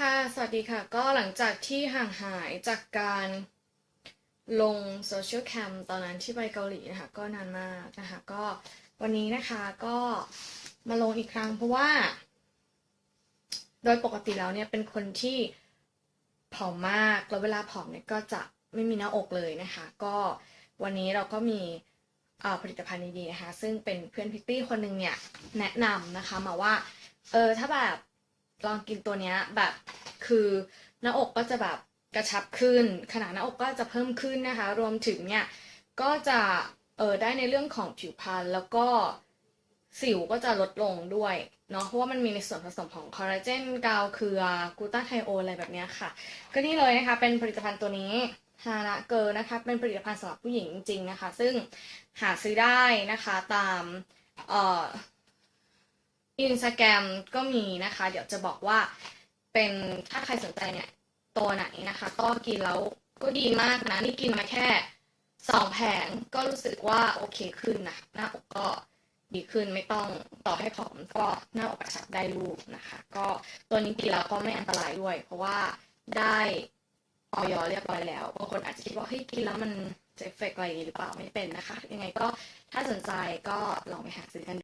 ค่ะ สวัสดีค่ะ ก็หลังจากที่ห่างหายจากการลงโซเชียลแคมตอนนั้นที่ไปเกาหลีนะคะ ก็นานมากนะคะ ก็วันนี้นะคะก็มาลงอีกครั้งเพราะว่า โดยปกติแล้วเนี่ยเป็นคนที่ผอมมาก แล้วเวลาผอมเนี่ยก็จะไม่มีหน้าอกเลยนะคะ ก็วันนี้เราก็มีผลิตภัณฑ์ดีๆนะคะ ซึ่งเป็นเพื่อนพิตตี้คนหนึ่งเนี่ยแนะนำนะคะมาว่า เออถ้าแบบ ลองกินตัวเนี้ยแบบคือหน้าอกก็จะแบบกระชับขึ้น ขนาดหน้าอกก็จะเพิ่มขึ้นนะคะ รวมถึงเนี่ยก็จะเออได้ในเรื่องของผิวพรรณแล้วก็สิวก็จะลดลงด้วยเนาะเพราะว่ามันมีในส่วนผสมของคอลลาเจนกาวเครือกูต้าไทโอนอะไรแบบนี้ค่ะ ก็นี่เลยนะคะ เป็นผลิตภัณฑ์ตัวนี้ฮานะเกิร์นะคะเป็นผลิตภัณฑ์สำหรับผู้หญิงจริงๆนะคะ ซึ่งหาซื้อได้นะคะตามเอ่อ อินสตาแกรมก็มีนะคะ เดี๋ยวจะบอกว่าเป็นถ้าใครสนใจเนี่ยตัวไหนนะคะ ก็กินแล้วก็ดีมากนะ นี่กินมาแค่สองแผงก็รู้สึกว่าโอเคขึ้นนะหน้าอกก็ดีขึ้นไม่ต้องต่อให้ผอมก็หน้าอกกระชับได้รูปนะคะ ก็ตัวนี้กินแล้วก็ไม่อันตรายด้วย เพราะว่าได้ออยเรียบร้อยแล้วบางคนอาจจะคิดว่าเฮ้ยกินแล้วมันจะเอฟเฟกต์อะไรหรือเปล่าไม่เป็นนะคะ ยังไงก็ถ้าสนใจก็ลองไปหาซื้อกัน